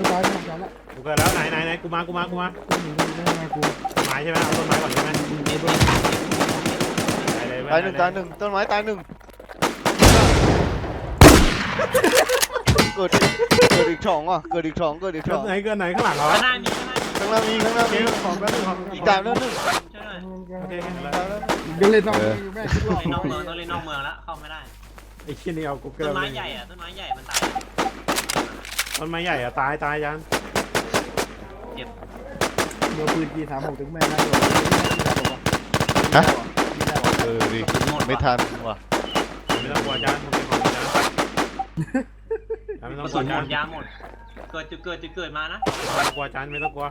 ไม่ตายไม่ตายละกูเกิดแล้วไหนไหนไหนกูมากูมากูมากูหนีกูหนีได้ไงกูต้นไม้ใช่ไหมเอาต้นไม้ก่อนใช่ไหมกูหนีด้วยไปเลยตายหนึ่งตายหนึ่งต้นไม้ตายหนึ่งเกิดอีกเกิดอีกสองอะเกิดอีกสองเกิดอีกสเกิอดงไหนเกิดไหนข้างหลังเหรอข้างหน้ามีข้างหน้ามีข้างหน้ามีข้างหน้าโอเคมีของแป๊บนึงของอีกตายแล้วหนึ่งช่วยหน่อยโอเคเห็นแล้วตายแล้วหนึ่งเดี๋ยวเล่นนอกอยู่แม่คิดว่า เล่นนอกเมืองต้องเล่นนอกเมืองแล้วเข้าไม่ได้ไอ้ขี้นี่เอากูเกิต้ดนไม้ใหญ่อะต้นไม้ใหญ่มันตาย ต้นไม้ใหญ่อะตายตายยันเจ็บเดี๋ยวปืนจีสามหกถึงแม่ได้หรอฮะยิงได้หรอเออดิไม่ทันว่ะไม่ต้องกลัวยันผมเป็นของยันยันไม่กต้องระกสุลัวนหมยันดยาหมด เกิดจะเกิดจะเกิดมานะไม่ต้องกลัวยันไม่ต้องกลัว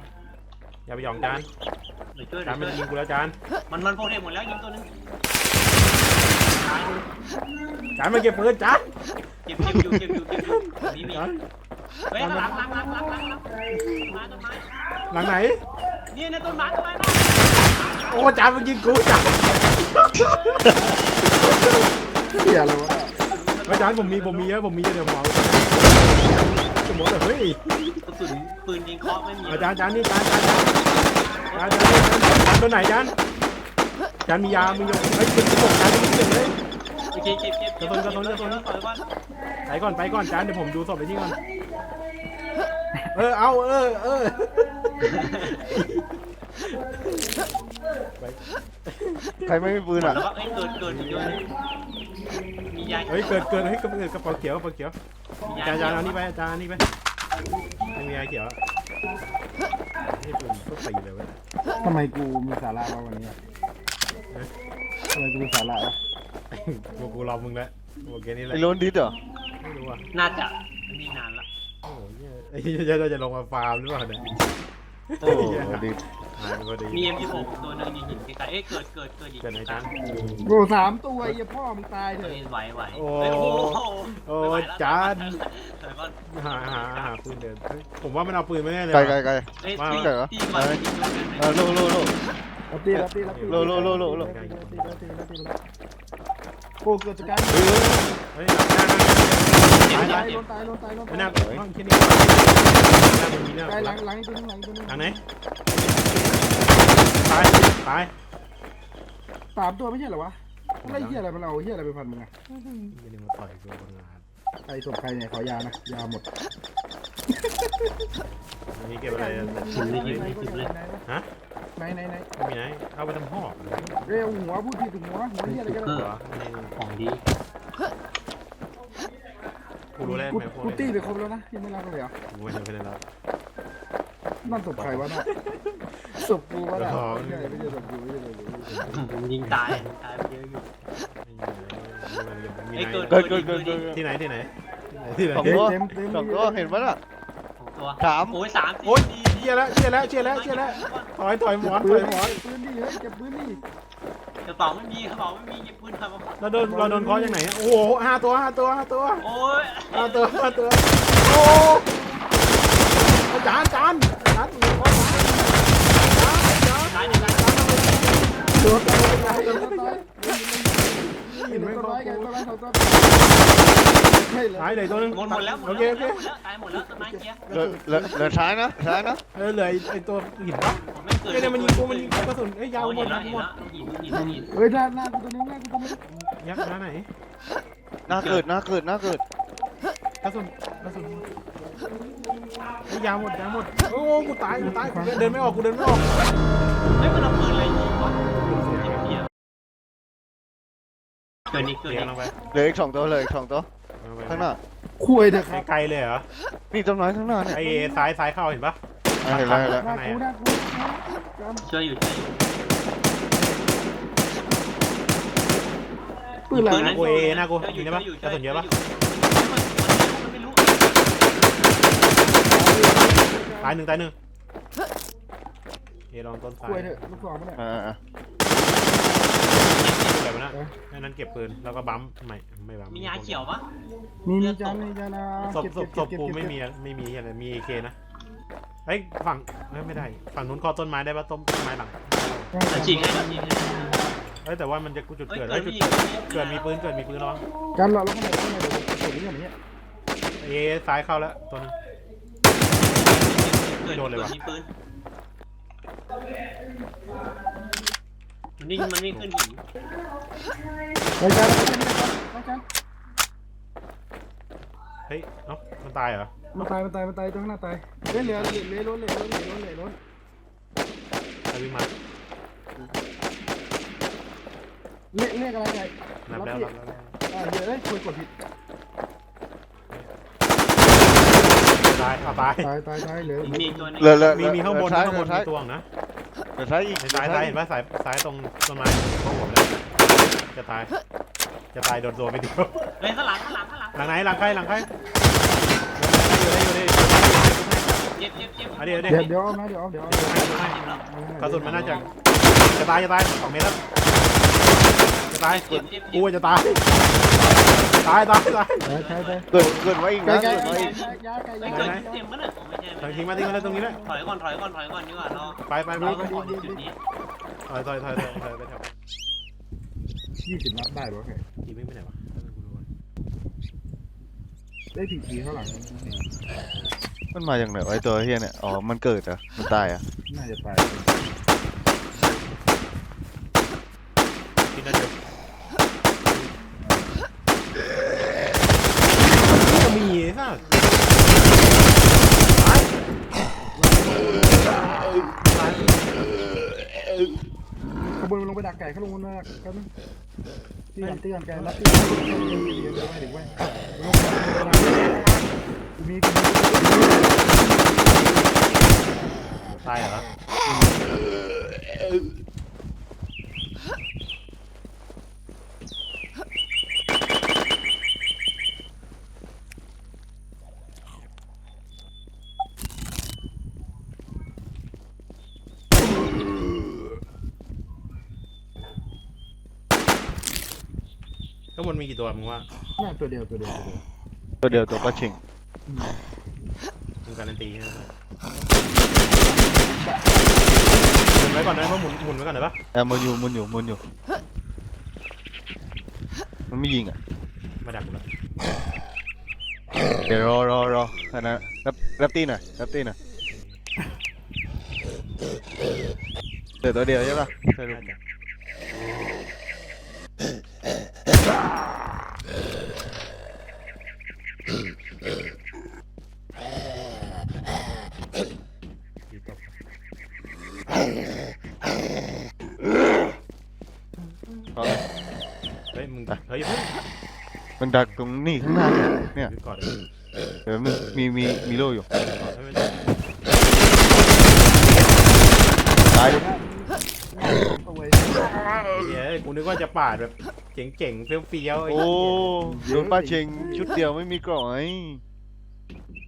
อย่าไปหยองยันเดี๋ยวช่วยยัเดี๋นยวไม่ช่วยต้องยิงกูแล้วยันมันมันโปรเทคหมดแล้วยิงตัวนึงตายยันมาเก็บปืนยันเจ็บเจ็บอยู่เจ็บอยู่เจ็บอยู่นี่มียัน เฮ้ยหลังหลังหลังหลังหลังหลังต้นไม้ต้นไม้หลังไหนนี่ในต้นไม้ต้นไม้โอ้ยันมันยิงกูยันเหี้ยอะไรวะไม่ยันผมมีผมมีเยอะผมมีเยอะเดี๋ยวผมเอาสมมติเฮ้ยกระสุนปืนยิงเคาะไม่มีอาจารย์อาจารย์นี่อาจารย์อาจารย์อาจารย์อาจารย์ตัวไหนอาจารย์อาจารย์มียามียาไอ้ปืนที่ผมอาจารย์ไม่เก็ บกระบอกอาจารย์เก็บเลยโอเคเจ็บเจ็บเจ็บกระสุนกระสุนกระสุนต่อยก่อนไปก่อนไปก่อนอาจารย์เดี๋ยวผมดูศพไอ้นี่ก่อนเออเอาเออเออไปใครไม่มีปืนแล้วอะก็เอ้ยเกิดเกิดเยอะมียาเฮ้ยเกิดเกิดเฮ้ยกระเป๋ากระเป๋าเขียวกระเป๋าเขียวมีอาจารย์อาจารย์เอานี่ไปอาจารย์เอานี่ไปไม่มียาเขียวอะนี่ปืนก็ตีเลยวะทำไมกูมีสาระวะวันนี้ทำไมกูมีสาระวะกูกู รอมึงแล้วโอเคนี่แหละไอ้โลนดิสเหรอไม่รู้อะน่าจะมีนานละโอ้โหเนี่ยไอ้เหี้ยจะจะลงมาฟาร์มหรือเปล่าเนี่ยโอ้โหดิสหายไปพอดีมี M26 ตัวหนึงยิงหินไกลๆเอ้ยเกิดเกิดเกิดอีกเกิดไหนอาจารย์โอ้สามตัวไอ้เหี้ยพ่อมึงตายเถเฮ้อะยไหวไหวโอ้เฮ้ยโอ้โหโอ้ไม่ไหวแล้วจานถอยก่อนหาหาหาปืนเดินเฮ้ยผมว่ามันเอาปืนไม่ได้เลยไกลว่ะ ไกลไกล เอ้ยมา ตีเดี๋ยวตีก่อนยิงด้วยกันไหมเออโลโลโล รับตีรับตีรับตีโลโลโลโลโล รับตีรับตีรับตีรับตี โอ้เกิดจากการเฮ้ยเฮ้ยหลังหน้ายหน้าเจ็บตายเจ็บตายลนตายลนไม่ตายน่ายห้องคิดนี่หน้ามันมีหน้ายตายหลังหลังตัวนึงหลังตัวนึงหลังไหนตายตายสามตัวไม่ใช่เหรอวะอะไรเหี้ยอะไรมันเอาเหี้ยอะไรไปพันมึงอะยังมายต่อยกูบนงานใครส่งใครเนี่ยขอยตานะยตายหมด อันนี้เก็บอะไรอะหินเลยหินเลยหินเลย ฮะไหนไหนไหนไม่มีไหนเอาไปทำหอกเหรอเร็วหัวพูดผิดถึงหัวหัวเหี้ยอะไรกันเหรอนี่ของดีกูรู้แล้วกูแม่พวกกูนี้ตีไปครบแล้วนะยังไม่รักกันเลยเหรอกูไม่ได้ไม่ได้แล้วนั่นศพใครวะน่ะศพกูวะน่ะอ๋อไม่ใช่ไม่ใช่ศพกูไม่ใช่ศพกูยิงตาย ตายไปเยอะอยู่มีเอ้ยไหนเกิดเกิดเกิดเกิดเกิดที่ไหนที่ไหนที่ไหนสองเต็มตัวเต็มเต็มสองตัวเห็นปะล่ะ ของตัวสาม โอ้ยสามโอ๊ยเชี่ยแล้วเชี่ยแล้วเชี่ยแล้วเชี่ยแล้วถอยถอยหมอนปืถอนยหมอนปืนดิเฮ้ยเก็บปืนดิกระเป๋าไม่มีกระเป๋าไม่มีหยิบปืนทำมาเราโดนเราโดนเคอยังไงโอ้โหห้าตัวห้าตัวห้าตัวโอ้ยห้าตัวห้าตัวโอ้อาจารย์อาจารย์อาจารย์อาจารย์ตายหนึ่งตายตัวตายตัวตายตัวตายเห็นไหมตัวเขาตายแกตัวตายตัวตายใช่เหรอตายเลยตัวนึงหมดหมดแล้วหมโอดเคแล้วโอเคตายหมดแล้วต้นไม้เกียร์เหลือเหลือเหลือซ้ายนะซ้ายนะเออเหลือไอ้ตัวหินปะผมไม่เกิดเอ้ยเนี่ยมันยิงกูมันยิงกูกระสุนเอ้ยยาวหมดแล้ยาววหมดหินหินหินเฮ้ยหน้าหน้ากูตัวนึงหน้ากูตัวนึงยักษ์หน้าไหนหน้าเกิดหน้าเกิดหน้าเกิดกระสุนกระสุนเอ้ยยาวหมดยาวหมดโอ้กูตายกูตายกูเดินไม่ออกกูเดินไม่ออกเฮ้ยมันเอาปืนอะไรยิงวะเกียร์เกิดนี่เกิดเดี๋ยวนี่ลงไปเหลืออีกสองตัวเหลืออีกสองตัว ข้างหน้าคุยเถอะครับไกลเลยเหรอ นี่ต้นไม้ข้างหน้าเนี่ยไอ้ซ้ายซ้ายเข้าเห็นปะอะเห็นแล้วเห็นแล้วหน้ากูหน้ากูช่วยอยู่ช่วยอยู่ปืนอะไรหน้ากูเอหน้ากูมีได้ปะกระสุนเยอะปะตายหนึ่งตายหนึ่งเอลองต้นซ้ายคุยเถอะลูกสองมันเนี่ยอ่า อ่าแบบนั้นแค่นั้นเก็บปืนแล้วก็บัมไม่ไม่บัมมียาเขียวปะมีมีจานมีจานนะศพศพศพกูไม่มีไม่มีอะไรมีเอเคนะเฮ้ยฝั่งไม่ได้ ฝั่งนู้นคอต้นไม้ได้ปะต้นไม้หลังฉีกให้ฉีกให้เฮ้ยแต่ว่ามันจะกูจุดเฮ้ยเกิดเกิเฮ้ดยจุดมีเกิดมีปืนเกิดมีปืนระวังจานเราเราเข้ามาเข้ามาเดี๋ยวผมส่งนี่อย่างนี้เอซ้ายเข้าแล้วตัวนึงไม่โดนเลยวะ มีปืนมันนิ่งมันนิ่งขึ้นหินไปจ้าไปจ้าเฮ้ยเอ้ามันตายเหรอมันตายมันตายมันตายตรงหน้าตายเล่นเหลือเหลือเหลือล้นเหลือล้นเหลือล้นเหลือล้นใครวิ่งมาเรียกเรียกอะไรไงนับแล้วนับแล้วอ่าเดี๋ยวได้คุยกดผิดตายเอาตายตายตายตายเหลือมีอีกตัวหนึงเหลือเหลือมีมีข้างบนซ้ายข้างบนซ้ายมีตัวนะเดี๋ยวซ้ายอีกในซ้ายซ้ายเห็นปะซ้ายซ้ายตรงต้นไม้ข้างบนเลยจะตาย จะตายโดนตัวไปเดียวเฮ้ยข้างหลังข้างหลังข้างหลังหลังไหนหลังใครหลังใครอยู่นี่อยู่นี่เจ็บเจ็บเจ็บเอาดิเอาดิเดี๋ยวเดี๋ยวเอานะเดี๋ยวเอาเดี๋ยวเอาเจ็บแล้วกระสุนมันน่าจะจะตายจะตายสองเมตรแล้วจะตายเจ็บเจ็บกูจะตายตายตายตาย ใช่ใช่ใช่เกิดเกิดไว้อีกไกลนะไกลเกิดไกลไว้อีกยาไกลไม่ยาเกิดไกลเจ็บมั้ยน่ะ ไม่ใช่ทางไม่ทิ้งใช่มาทิ้งมาเลยตรงนี้แหละถอยก่อนถอยก่อนถอยก่อนดีกว่าเราไปไปไปเราไปต้องขอจุดนี้ถอยถอยถอยถอยถอยไปแถวยี่สิบนัดได้ปะแค่ทีไม่ไปไหนวะได้ผีผีข้างหลังมันมาจากไหนวะไอ้ตัวเฮียเนี่ย อ๋อ มันเกิดเหรอะมันตายเหรอะน่าจะตายทีน่าจะจะมีสักตายตาย ข บนลงไปดักไก่เขาลงมาครับตีกันตีกันไก่รับตีกันเดี๋ยวเดี๋ยวให้ถึงไว้มีตายเหรอ มีกี่ตัวมึงว่าน่าตัวเดียวตัวเดียวตัวเดียวตัวปลาชิงมึงการันตีใช่ไหมหมุนไว้ก่อนได้ปะหมุนหมุนไว้ก่อนได้ปะเออมันอยู่มันอยู่มันอยู่ มันไม่ยิงอะมาดักกูแล้วเดี๋ยวรอรอรอแค่นั้นรับรับตีหน่อยรับตีหน่อยเดี๋ยวตัวเดียวใช่ปะใช่ลูก มันดักตรงนี่ข้างหน้าเนี่ยเนี่ยยึดก่อนเลยเดี๋ยวมึงมีมีมีโล่อยู่เฮ้ยไม่ได้ตายดิเอาไว้เฮ้ยกูนึกว่าจะปาดแบบเจ๋งๆเฟี้ยวๆไอ้โอ้เหี้ยโดนป้าเชงชุดเดียวไม่มีกล่องไอ้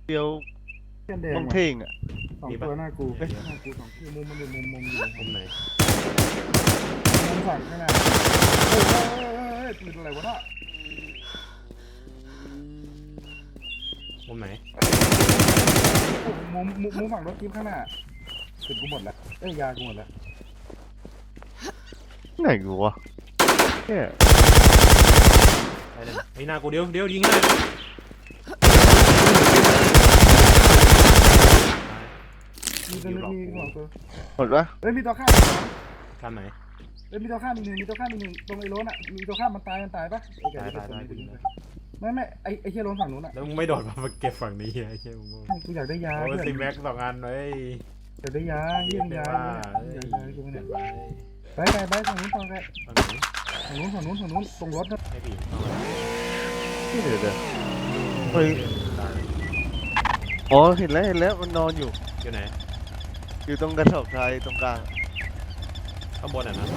เดียวเส้นแดงต้องเท่งอะสองตัวหน้ากูหน้ากูสองที่มุมมันอยู่มุมมุมอยู่มุมไหนมุมฝั่งข้างหน้าเฮ้ยเฮ้ยเป็นอะไรวะน่ะ มุมไหนมุมมุมมุมฝั่งรถจิ๊บข้างหน้าสุดกูหมดแล้วเอ้ยยากูหมดแล้วไหนกูวะแค่ไปเลยไอ้หน้ากูเดี๋ยวเดี๋ยวยิงให้เลยมีตัวนึงมีสองตัวหมดปะเอ้ยมีตัวข้ามทำไหน เอ้ยมีตัวข้ามอีกหนึ่งมีตัวข้ามอีกหนึ่งตรงไอ้โรนอะมีตัวข้ามมันตายมันตายปะตายตายตายกูยิงเลย ไม่ไม่ไอ้ไอ้เฮียโรนฝั่งนู้นอะแล้วมึงไม่โดดมาเก็บฝั่งนี้ไอ้เหี้ยมึงโง่กูอยากได้ยาโอ้ยเพื่อนซีแม็กสองอันเว้ยอยากได้ยาเยี่ยมยาว่าอยากเฮ้ยได้ยากูเนี่ยไปไปไปไปฝั่งนู้นฝั่งนู้นฝั่งไหนฝั่งนู้นฝั่งนู้นฝั่งนู้นตรงรถนะให้ผีเอาไว้เดี๋ยวเดี๋ยวเฮ้ยอ๋อเห็นแล้วเห็นแล้วมันนอนอยู่อยู่ไหนอยู่ตรงกระสอบทรายตรงกลางข้างบนอะนะ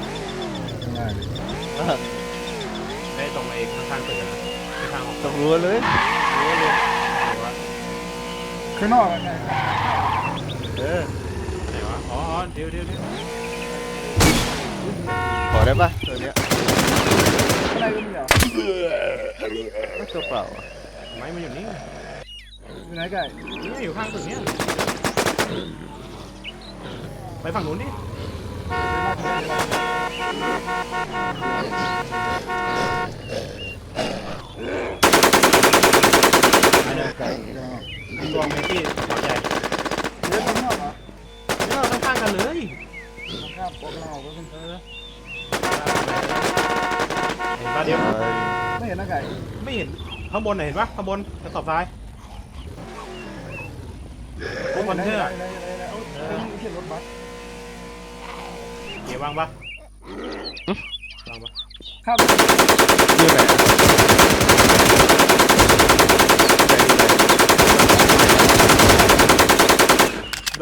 ง่ายเลยอะได้ตรงไอ้ข้างๆตึกอะนะ ไม่ข้างของตรงรั้วเลยรั้วเลยไหนวะข้างนอกอะไงเออไหนวะอ๋ออ๋อเดี๋ยวเดี๋ยวเดี๋ยวขอได้ปะตัวเนี้ยข้างในก็มีเหรอไม่ตัวเปล่าอะไม้มันอยู่นี่อยู่ไหนไก่นี่อยู่ข้างตึกเนี้ยไปฝั่งนู้นดิ อันนี้ไก่ตัวเมตี้ขอใหญ่เนื้อมันนอกหรอเอมัข้างกันเลยข้าวปลอกเราเป็นเออเห็ไม่เห็นนะไก่ไม่เห็นข้างบนเห็นปะข้างบนกระสอบทรายพวกมันเถอะเขียนเดี๋ยววางปะวางปะข้าวยืนไหน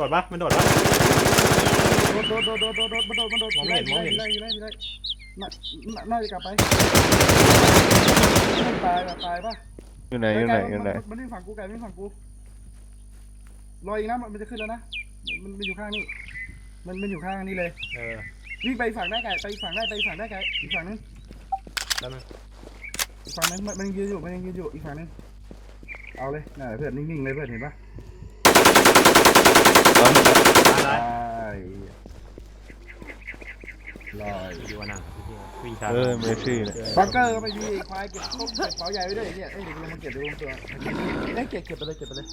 ดปะมันโดดปะ โดดโดดโดดโดดโดดโดดมันโดดมันโดดมองไม่เห็นมองไม่เห็น ไล่ไล่ไล่น่าน่าจะกลับไปตายแบบตายปะอยู่ไหนอยู่ไหนอยู่ไหนมันวิ่งฝั่งกูไก่วิ่งฝั่งกูรออีกนะมันมันจะขึ้นแล้วนะมันมันอยู่ข้างนี้มันมันอยู่ข้างนี้เลยวิ่งไปฝั่งได้ไก่ไปฝั่งได้ไปฝั่งได้ไก่อีกฝั่งนึงแล้วนะฝั่งนึงมันมันยืนอยู่มันยืนอยู่อีกฝั่งนึงเอาเลยน่ะเพื่อนนิ่งๆเลยเพื่อนเห็นปะ ตายลอยดีกว่านะวิ่งช้าเออเมสซี่เนี่ยบังเกอร์ก็ไม่มีควายเก็บต้มเก็บเป๋าใหญ่ไว้ด้วยไอ้เนี่ยเอ้ยเดี๋ยวกูลงมาเก็บดูตัวได้เก็บเก็บไปเลยเก็บไปเลย